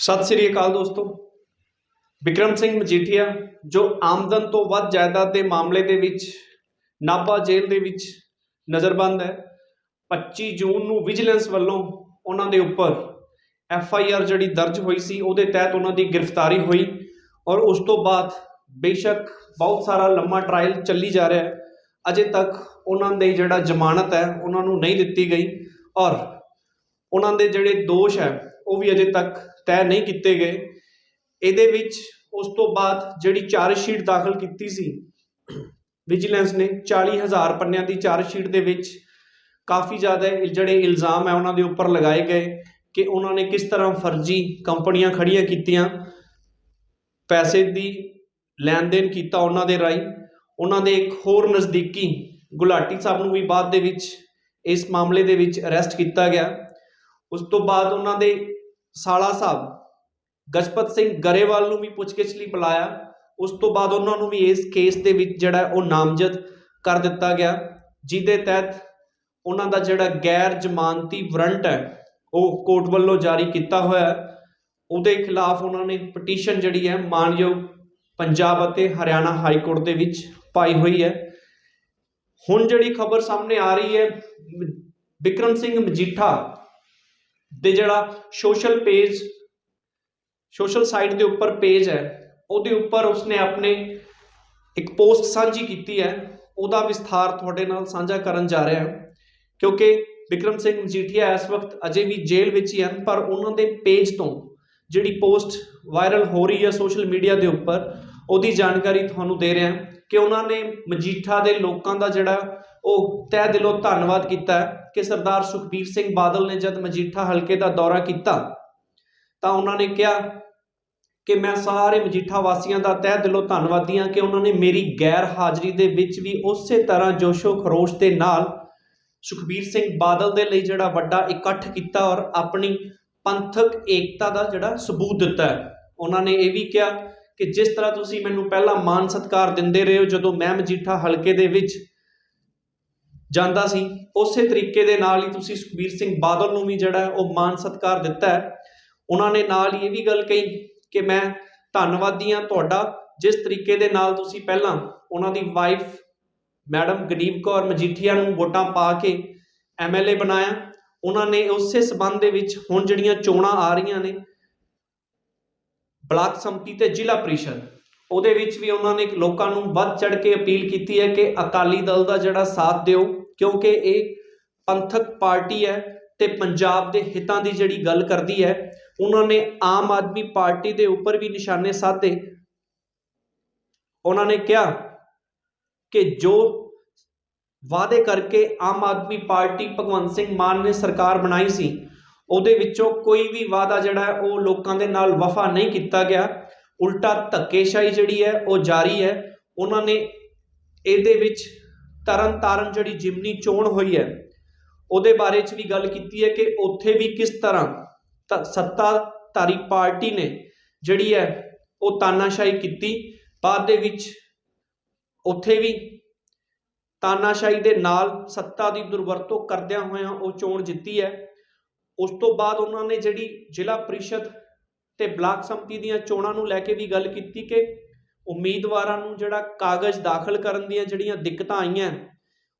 ਸਤਿ ਸ੍ਰੀ ਅਕਾਲ ਦੋਸਤੋ। ਵਿਕਰਮ ਸਿੰਘ ਮਜੀਠੀਆ, ਜੋ ਆਮਦਨ ਤੋਂ ਵੱਧ ਜਾਇਦਾਦ ਦੇ ਮਾਮਲੇ ਦੇ ਵਿੱਚ ਨਾਭਾ ਜੇਲ੍ਹ ਦੇ ਵਿੱਚ ਨਜ਼ਰਬੰਦ ਹੈ 25 ਜੂਨ ਨੂੰ ਵਿਜੀਲੈਂਸ ਵੱਲੋਂ ਉਹਨਾਂ ਦੇ ਉੱਪਰ ਐਫ ਆਈ ਆਰ ਜਿਹੜੀ ਦਰਜ ਹੋਈ ਸੀ, ਉਹਦੇ ਤਹਿਤ ਉਹਨਾਂ ਦੀ ਗ੍ਰਿਫਤਾਰੀ ਹੋਈ ਔਰ ਉਸ ਤੋਂ ਬਾਅਦ ਬੇਸ਼ੱਕ ਬਹੁਤ ਸਾਰਾ ਲੰਮਾ ਟ੍ਰਾਇਲ ਚੱਲੀ ਜਾ ਰਿਹਾ ਹੈ। ਅਜੇ ਤੱਕ ਉਹਨਾਂ ਦੇ ਜਿਹੜਾ ਜ਼ਮਾਨਤ ਹੈ, ਉਹਨਾਂ ਨੂੰ ਨਹੀਂ ਦਿੱਤੀ ਗਈ ਔਰ ਉਹਨਾਂ ਦੇ ਜਿਹੜੇ ਦੋਸ਼ ਹੈ, ਉਹ ਵੀ ਅਜੇ ਤੱਕ ਤੈਅ ਨਹੀਂ ਕੀਤੇ ਗਏ। ਇਹਦੇ ਵਿੱਚ ਉਸ ਤੋਂ ਬਾਅਦ ਜਿਹੜੀ ਚਾਰਜ ਸ਼ੀਟ ਦਾਖਲ ਕੀਤੀ ਸੀ ਵਿਜੀਲੈਂਸ ਨੇ 40000 ਪੰਨਿਆਂ ਦੀ ਚਾਰਜ ਸ਼ੀਟ ਦੇ ਵਿੱਚ ਕਾਫੀ ਜ਼ਿਆਦਾ ਜਿਹੜੇ ਇਲਜ਼ਾਮ ਹੈ ਉਹਨਾਂ ਦੇ ਉੱਪਰ ਲਗਾਏ ਗਏ ਕਿ ਉਹਨਾਂ ਨੇ ਕਿਸ ਤਰ੍ਹਾਂ ਫਰਜ਼ੀ ਕੰਪਨੀਆਂ ਖੜੀਆਂ ਕੀਤੀਆਂ। ਪੈਸੇ ਦੀ ਲੈਣ ਦੇਣ ਕੀਤਾ ਉਹਨਾਂ ਦੇ ਰਾਹੀਂ। ਉਹਨਾਂ ਦੇ ਇੱਕ ਹੋਰ ਨਜ਼ਦੀਕੀ ਗੁਲਾਟੀ ਸਾਹਿਬ ਨੂੰ ਵੀ ਬਾਅਦ ਦੇ ਵਿੱਚ ਇਸ ਮਾਮਲੇ ਦੇ ਵਿੱਚ ਅਰੈਸਟ ਕੀਤਾ ਗਿਆ। ਉਸ ਤੋਂ ਬਾਅਦ ਉਹਨਾਂ ਦੇ ਸਾਲਾ ਸਾਹਿਬ, ਗਜਪਤ ਸਿੰਘ ਗਰੇਵਾਲ ਨੂੰ ਵੀ ਪੁੱਛਗਿੱਛ ਲਈ ਬੁਲਾਇਆ। ਉਸ ਤੋਂ ਬਾਅਦ ਉਹਨਾਂ ਨੂੰ ਵੀ ਇਸ ਕੇਸ ਦੇ ਵਿੱਚ ਜਿਹੜਾ ਉਹ ਨਾਮਜ਼ਦ ਕਰ ਦਿੱਤਾ ਗਿਆ, ਜਿਹਦੇ ਤਹਿਤ ਉਹਨਾਂ ਦਾ ਜਿਹੜਾ ਗੈਰ ਜ਼ਮਾਨਤੀ ਵਾਰੰਟ ਹੈ, ਉਹ ਕੋਰਟ ਵੱਲੋਂ ਜਾਰੀ ਕੀਤਾ ਹੋਇਆ ਹੈ। ਉਹਦੇ ਖਿਲਾਫ ਉਹਨਾਂ ਨੇ ਪਟੀਸ਼ਨ ਜਿਹੜੀ ਹੈ ਮਾਨਯੋਗ ਪੰਜਾਬ ਅਤੇ ਹਰਿਆਣਾ ਹਾਈ ਕੋਰਟ ਦੇ ਵਿੱਚ ਪਾਈ ਹੋਈ ਹੈ। ਹੁਣ ਜਿਹੜੀ ਖਬਰ ਸਾਹਮਣੇ ਆ ਰਹੀ ਹੈ ਮ- ਵਿਕਰਮ ਸਿੰਘ ਮਜੀਠਾ ਦੇ ਜਿਹੜਾ ਸੋਸ਼ਲ ਪੇਜ ਸੋਸ਼ਲ ਸਾਈਟ ਦੇ ਉੱਪਰ ਪੇਜ ਹੈ, ਉਹਦੇ ਉੱਪਰ ਉਸਨੇ ਆਪਣੇ ਇੱਕ ਪੋਸਟ ਸਾਂਝੀ ਕੀਤੀ ਹੈ, ਉਹਦਾ ਵਿਸਥਾਰ ਤੁਹਾਡੇ ਨਾਲ ਸਾਂਝਾ ਕਰਨ ਜਾ ਰਿਹਾ ਹਾਂ। ਕਿਉਂਕਿ ਵਿਕਰਮ ਸਿੰਘ ਮਜੀਠੀਆ ਇਸ ਵਕਤ ਅਜੇ ਵੀ ਜੇਲ੍ਹ ਵਿੱਚ ਹੀ ਹਨ, ਪਰ ਉਹਨਾਂ ਦੇ ਪੇਜ ਤੋਂ ਜਿਹੜੀ ਪੋਸਟ ਵਾਇਰਲ ਹੋ ਰਹੀ ਹੈ ਸੋਸ਼ਲ ਮੀਡੀਆ ਦੇ ਉੱਪਰ, ਉਹਦੀ ਜਾਣਕਾਰੀ ਤੁਹਾਨੂੰ ਦੇ ਰਿਹਾ ਕਿ ਉਹਨਾਂ ਨੇ ਮਜੀਠਾ ਦੇ ਲੋਕਾਂ ਦਾ ਜਿਹੜਾ ਉਹ ਤਹਿ ਦਿਲੋਂ ਧੰਨਵਾਦ ਕੀਤਾ ਕਿ ਸਰਦਾਰ ਸੁਖਬੀਰ ਸਿੰਘ ਬਾਦਲ ਨੇ ਜਦ ਮਜੀਠਾ ਹਲਕੇ ਦਾ ਦੌਰਾ ਕੀਤਾ, ਤਾਂ ਉਹਨਾਂ ਨੇ ਕਿਹਾ ਕਿ ਮੈਂ ਸਾਰੇ ਮਜੀਠਾ ਵਾਸੀਆਂ ਦਾ ਤਹਿ ਦਿਲੋਂ ਧੰਨਵਾਦੀ ਹਾਂ ਕਿ ਉਹਨਾਂ ਨੇ ਮੇਰੀ ਗੈਰ ਹਾਜ਼ਰੀ ਦੇ ਵਿੱਚ ਵੀ ਉਸੇ ਤਰ੍ਹਾਂ ਜੋਸ਼ੋ ਖਰੋਸ਼ ਦੇ ਨਾਲ ਸੁਖਬੀਰ ਸਿੰਘ ਬਾਦਲ ਦੇ ਲਈ ਜਿਹੜਾ ਵੱਡਾ ਇਕੱਠ ਕੀਤਾ ਔਰ ਆਪਣੀ ਪੰਥਕ ਏਕਤਾ ਦਾ ਜਿਹੜਾ ਸਬੂਤ ਦਿੱਤਾ ਹੈ। ਉਹਨਾਂ ਨੇ ਇਹ ਵੀ ਕਿਹਾ ਕਿ ਜਿਸ ਤਰ੍ਹਾਂ ਤੁਸੀਂ ਮੈਨੂੰ ਪਹਿਲਾਂ ਮਾਨ ਸਤਿਕਾਰ ਦਿੰਦੇ ਰਹੇ ਹੋ, ਜਦੋਂ ਮੈਂ ਮਜੀਠਾ ਹਲਕੇ ਦੇ ਵਿੱਚ ਜਾਂਦਾ ਸੀ। ਉਸੇ ਤਰੀਕੇ ਦੇ ਨਾਲ ਹੀ ਤੁਸੀਂ ਸੁਖਬੀਰ ਸਿੰਘ ਬਾਦਲ ਨੂੰ ਵੀ ਜਿਹੜਾ ਉਹ ਮਾਨ ਸਤਿਕਾਰ ਦਿੱਤਾ ਹੈ। ਉਹਨਾਂ ਨੇ ਨਾਲ ਹੀ ਇਹ ਵੀ ਗੱਲ ਕਹੀ ਕਿ ਮੈਂ ਧੰਨਵਾਦੀ ਹਾਂ ਤੁਹਾਡਾ, ਜਿਸ ਤਰੀਕੇ ਦੇ ਨਾਲ ਤੁਸੀਂ ਪਹਿਲਾਂ ਉਹਨਾਂ ਦੀ ਵਾਈਫ ਮੈਡਮ ਗਨੀਬ ਕੌਰ ਮਜੀਠੀਆ ਨੂੰ ਵੋਟਾਂ ਪਾ ਕੇ ਐਮਐਲਏ ਬਣਾਇਆ। ਉਹਨਾਂ ਨੇ ਉਸੇ ਸਬੰਧ ਦੇ ਵਿੱਚ ਹੁਣ ਜਿਹੜੀਆਂ ਚੋਣਾਂ ਆ ਰਹੀਆਂ ਨੇ, ਬਲਾਕ ਸੰਮਤੀ ਤੇ ਜ਼ਿਲ੍ਹਾ ਪ੍ਰੀਸ਼ਦ, ਉਹਦੇ ਵਿੱਚ ਵੀ ਉਹਨਾਂ ਨੇ ਲੋਕਾਂ ਨੂੰ ਵੱਧ ਚੜ ਕੇ ਅਪੀਲ ਕੀਤੀ ਹੈ ਕਿ ਅਕਾਲੀ ਦਲ ਦਾ ਜਿਹੜਾ ਸਾਥ ਦਿਓ। ਕਿਉਂਕਿ ਇਹ ਪੰਥਕ ਪਾਰਟੀ ਹੈ ਤੇ ਪੰਜਾਬ ਦੇ ਹਿੱਤਾਂ ਦੀ ਜਿਹੜੀ ਗੱਲ ਕਰਦੀ ਹੈ, ਉਹਨਾਂ ਨੇ ਆਮ ਆਦਮੀ ਪਾਰਟੀ ਦੇ ਉੱਪਰ ਵੀ ਨਿਸ਼ਾਨੇ ਸਾਧੇ। ਉਹਨਾਂ ਨੇ ਕਿਹਾ ਕਿ ਜੋ ਵਾਅਦੇ ਕਰਕੇ ਆਮ ਆਦਮੀ ਪਾਰਟੀ ਭਗਵੰਤ ਸਿੰਘ ਮਾਨ ਨੇ ਸਰਕਾਰ ਬਣਾਈ ਸੀ, ਉਹਦੇ ਵਿੱਚੋਂ ਕੋਈ ਵੀ ਵਾਅਦਾ ਜਿਹੜਾ ਹੈ, ਉਹ ਲੋਕਾਂ ਦੇ ਨਾਲ ਵਫਾ ਨਹੀਂ ਕੀਤਾ ਗਿਆ। ਉਲਟਾ ਧੱਕੇਸ਼ਾਹੀ ਜਿਹੜੀ ਹੈ, ਉਹ ਜਾਰੀ ਹੈ। ਉਹਨਾਂ ਨੇ ਇਹਦੇ ਵਿੱਚ ਤਰਨ ਤਾਰਨ ਜਿਹੜੀ ਜਿਮਨੀ ਚੋਣ ਹੋਈ ਹੈ, ਉਹਦੇ ਬਾਰੇ ਚ ਵੀ ਗੱਲ ਕੀਤੀ ਹੈ ਕਿ ਉੱਥੇ ਵੀ ਕਿਸ ਤਰ੍ਹਾਂ ਤ- ਸੱਤਾਧਾਰੀ ਪਾਰਟੀ ਨੇ ਜਿਹੜੀ ਹੈ, ਉਹ ਤਾਨਾਸ਼ਾਹੀ ਕੀਤੀ। ਬਾਅਦ ਦੇ ਵਿੱਚ ਉੱਥੇ ਵੀ ਤਾਨਾਸ਼ਾਹੀ ਦੇ ਨਾਲ ਸੱਤਾ ਦੀ ਦੁਰਵਰਤੋਂ ਕਰਦਿਆਂ ਹੋਇਆਂ ਉਹ ਚੋਣ ਜਿੱਤੀ ਹੈ। ਉਸ ਤੋਂ ਬਾਅਦ ਉਹਨਾਂ ਨੇ ਜਿਹੜੀ ਜ਼ਿਲ੍ਹਾ ਪ੍ਰੀਸ਼ਦ ਤੇ ਬਲਾਕ ਸੰਮਤੀ ਦੀਆਂ ਚੋਣਾਂ ਨੂੰ ਲੈ ਕੇ ਵੀ ਗੱਲ ਕੀਤੀ ਕਿ ਉਮੀਦਵਾਰਾਂ ਨੂੰ ਜਿਹੜਾ ਕਾਗਜ਼ ਦਾਖਲ ਕਰਨ ਦੀਆਂ ਜਿਹੜੀਆਂ ਦਿੱਕਤਾਂ ਆਈਆਂ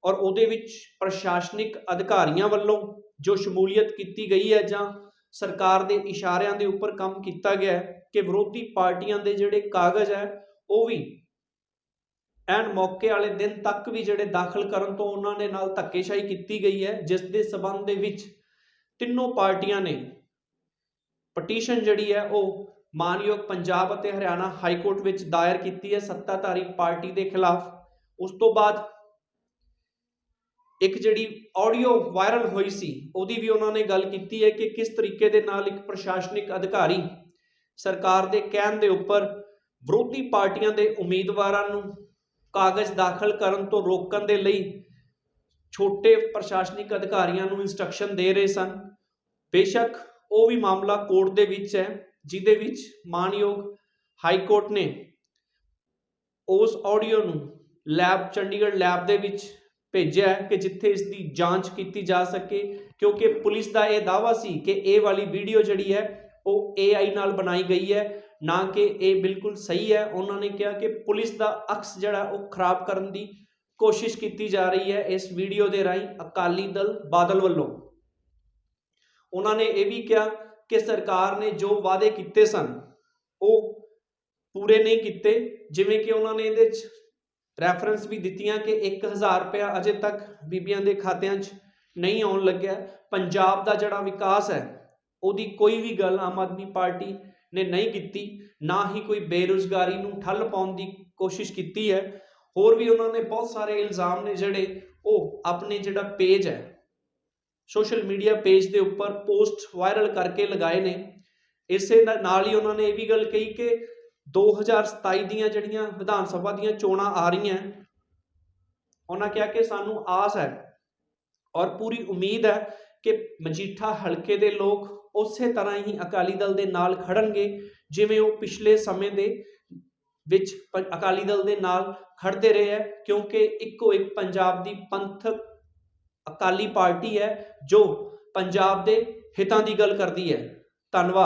ਔਰ ਉਹਦੇ ਵਿੱਚ ਪ੍ਰਸ਼ਾਸਨਿਕ ਅਧਿਕਾਰੀਆਂ ਵੱਲੋਂ ਜੋ ਸ਼ਮੂਲੀਅਤ ਕੀਤੀ ਗਈ ਹੈ ਜਾਂ ਸਰਕਾਰ ਦੇ ਇਸ਼ਾਰਿਆਂ ਦੇ ਉੱਪਰ ਕੰਮ ਕੀਤਾ ਗਿਆ ਹੈ ਕਿ ਵਿਰੋਧੀ ਪਾਰਟੀਆਂ ਦੇ ਜਿਹੜੇ ਕਾਗਜ਼ ਹੈ, ਉਹ ਵੀ ਐਨ ਮੌਕੇ ਵਾਲੇ ਦਿਨ ਤੱਕ ਵੀ ਜਿਹੜੇ ਦਾਖਲ ਕਰਨ ਤੋਂ ਉਹਨਾਂ ਦੇ ਨਾਲ ਧੱਕੇਸ਼ਾਹੀ ਕੀਤੀ ਗਈ ਹੈ, ਜਿਸ ਦੇ ਸਬੰਧ ਦੇ ਵਿੱਚ ਤਿੰਨੋਂ ਪਾਰਟੀਆਂ ਨੇ ਪਟੀਸ਼ਨ ਜਿਹੜੀ ਹੈ ਉਹ ਮਾਨਯੋਗ ਪੰਜਾਬ ਅਤੇ ਹਰਿਆਣਾ ਹਾਈ ਕੋਰਟ ਵਿੱਚ ਦਾਇਰ ਕੀਤੀ ਹੈ ਸੱਤਾਧਾਰੀ ਪਾਰਟੀ ਦੇ ਖਿਲਾਫ। ਉਸ ਤੋਂ ਬਾਅਦ ਇੱਕ ਜਿਹੜੀ ਆਡੀਓ ਵਾਇਰਲ ਹੋਈ ਸੀ, ਉਹਦੀ ਵੀ ਉਹਨਾਂ ਨੇ ਗੱਲ ਕੀਤੀ ਹੈ ਕਿ ਕਿਸ ਤਰੀਕੇ ਦੇ ਨਾਲ ਇੱਕ ਪ੍ਰਸ਼ਾਸਨਿਕ ਅਧਿਕਾਰੀ ਸਰਕਾਰ ਦੇ ਕਹਿਣ ਦੇ ਉੱਪਰ ਵਿਰੋਧੀ ਪਾਰਟੀਆਂ ਦੇ ਉਮੀਦਵਾਰਾਂ ਨੂੰ ਕਾਗਜ਼ ਦਾਖਲ ਕਰਨ ਤੋਂ ਰੋਕਣ ਦੇ ਲਈ ਛੋਟੇ ਪ੍ਰਸ਼ਾਸਨਿਕ ਅਧਿਕਾਰੀਆਂ ਨੂੰ ਇਨਸਟਰਕਸ਼ਨ ਦੇ ਰਹੇ ਸਨ। ਬੇਸ਼ੱਕ ਉਹ ਵੀ ਮਾਮਲਾ ਕੋਰਟ ਦੇ ਵਿੱਚ ਹੈ। ਜਿਹਦੇ ਵਿੱਚ ਮਾਨਯੋਗ ਹਾਈ ਕੋਰਟ ਨੇ ਉਸ ਆਡੀਓ ਨੂੰ ਲੈਬ ਚੰਡੀਗੜ੍ਹ ਲੈਬ ਦੇ ਵਿੱਚ ਭੇਜਿਆ ਕਿ ਜਿੱਥੇ ਇਸ ਦੀ ਜਾਂਚ ਕੀਤੀ ਜਾ ਸਕੇ, ਕਿਉਂਕਿ ਪੁਲਿਸ ਦਾ ਇਹ ਦਾਵਾ ਸੀ ਕਿ ਇਹ ਵਾਲੀ ਵੀਡੀਓ ਜਿਹੜੀ ਹੈ, ਉਹ AI ਨਾਲ ਬਣਾਈ ਗਈ ਹੈ, ਨਾ ਕਿ ਇਹ ਬਿਲਕੁਲ ਸਹੀ ਹੈ। ਉਹਨਾਂ ਨੇ ਕਿਹਾ ਕਿ ਪੁਲਿਸ ਦਾ ਅਕਸ ਜਿਹੜਾ, ਉਹ ਖਰਾਬ ਕਰਨ ਦੀ ਕੋਸ਼ਿਸ਼ ਕੀਤੀ ਜਾ ਰਹੀ ਹੈ ਇਸ ਵੀਡੀਓ ਦੇ ਰਾਹੀਂ ਅਕਾਲੀ ਦਲ ਬਾਦਲ ਵੱਲੋਂ। ਉਹਨਾਂ ਨੇ ਇਹ ਵੀ ਕਿਹਾ ਕਿ ਸਰਕਾਰ ਨੇ ਜੋ ਵਾਅਦੇ ਕੀਤੇ ਸਨ, ਉਹ ਪੂਰੇ ਨਹੀਂ ਕੀਤੇ। ਜਿਵੇਂ ਕਿ ਉਹਨਾਂ ਨੇ ਇਹਦੇ 'ਚ ਰੈਫਰੈਂਸ ਵੀ ਦਿੱਤੀਆਂ ਕਿ 1000 ਰੁਪਇਆ ਅਜੇ ਤੱਕ ਬੀਬੀਆਂ ਦੇ ਖਾਤਿਆਂ 'ਚ ਨਹੀਂ ਆਉਣ ਲੱਗਿਆ। ਪੰਜਾਬ ਦਾ ਜਿਹੜਾ ਵਿਕਾਸ ਹੈ, ਉਹਦੀ ਕੋਈ ਵੀ ਗੱਲ ਆਮ ਆਦਮੀ ਪਾਰਟੀ ਨੇ ਨਹੀਂ ਕੀਤੀ। ਨਾ ਹੀ ਕੋਈ ਬੇਰੁਜ਼ਗਾਰੀ ਨੂੰ ਠੱਲ ਪਾਉਣ ਦੀ ਕੋਸ਼ਿਸ਼ ਕੀਤੀ ਹੈ। ਹੋਰ ਵੀ ਉਹਨਾਂ ਨੇ ਬਹੁਤ ਸਾਰੇ ਇਲਜ਼ਾਮ ਨੇ ਜਿਹੜੇ ਉਹ ਆਪਣੇ ਜਿਹੜਾ ਪੇਜ ਹੈ ਸੋਸ਼ਲ ਮੀਡੀਆ ਪੇਜ ਦੇ ਉੱਪਰ ਪੋਸਟ ਵਾਇਰਲ ਕਰਕੇ ਲਗਾਏ ਨੇ। ਇਸੇ ਨਾ- ਨਾਲ ਹੀ ਉਹਨਾਂ ਨੇ ਇਹ ਵੀ ਗੱਲ ਕਹੀ ਕਿ 2027 ਦੀਆਂ ਜਿਹੜੀਆਂ ਵਿਧਾਨ ਸਭਾ ਦੀਆਂ ਚੋਣਾਂ ਆ ਰਹੀਆਂ, ਉਹਨਾਂ ਕਿਹਾ ਕਿ ਸਾਨੂੰ ਆਸ ਹੈ ਔਰ ਪੂਰੀ ਉਮੀਦ ਹੈ ਕਿ ਮਜੀਠਾ ਹਲਕੇ ਦੇ ਲੋਕ ਉਸੇ ਤਰ੍ਹਾਂ ਹੀ ਅਕਾਲੀ ਦਲ ਦੇ ਨਾਲ ਖੜਨਗੇ ਜਿਵੇਂ ਉਹ ਪਿਛਲੇ ਸਮੇਂ ਦੇ ਵਿੱਚ ਅਕਾਲੀ ਦਲ ਦੇ ਨਾਲ ਖੜਦੇ ਰਹੇ ਹੈ, ਕਿਉਂਕਿ ਇੱਕੋ ਇੱਕ ਪੰਜਾਬ ਦੀ ਪੰਥਕ ਅਕਾਲੀ ਪਾਰਟੀ ਹੈ ਜੋ ਪੰਜਾਬ ਦੇ ਹਿੱਤਾਂ ਦੀ ਗੱਲ ਕਰਦੀ ਹੈ। ਧੰਨਵਾਦ।